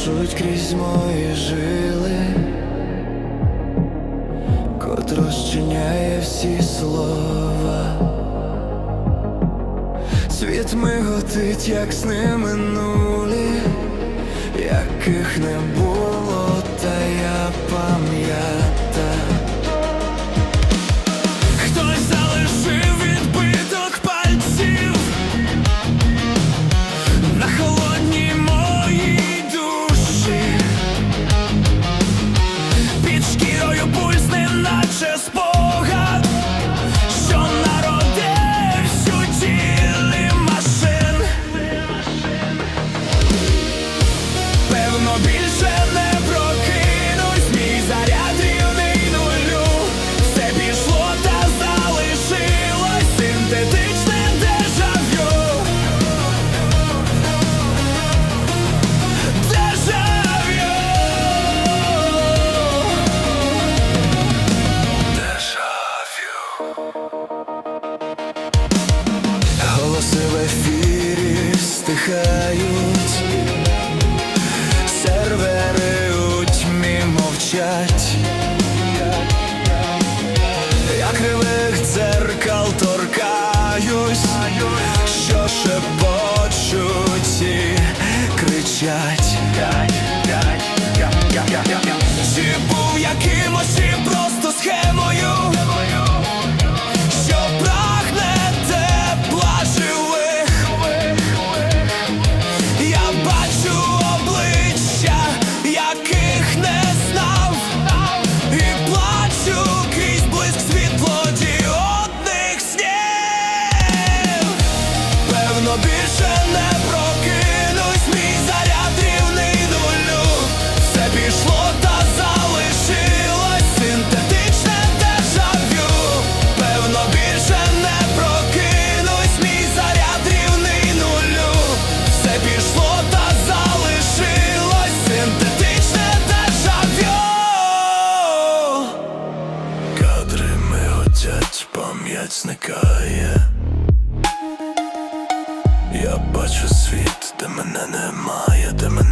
Течуть крізь мої жили, кот розчиняє всі слова, світ миготить, як сни минулі, яких не було. стихають, сервери у тьмі мовчать, я кривих дзеркал торкаюсь, що шепочуть і кричать. більше не прокинусь, мій заряд рівний нулю, все пішло та залишилось синтетичне дежавю. Певно більше не прокинусь, мій заряд рівний нулю, все пішло та залишилось синтетичне дежавю. Кадри миготять, пам'ять зникає. Я бачу світ, де мене немає, де мене.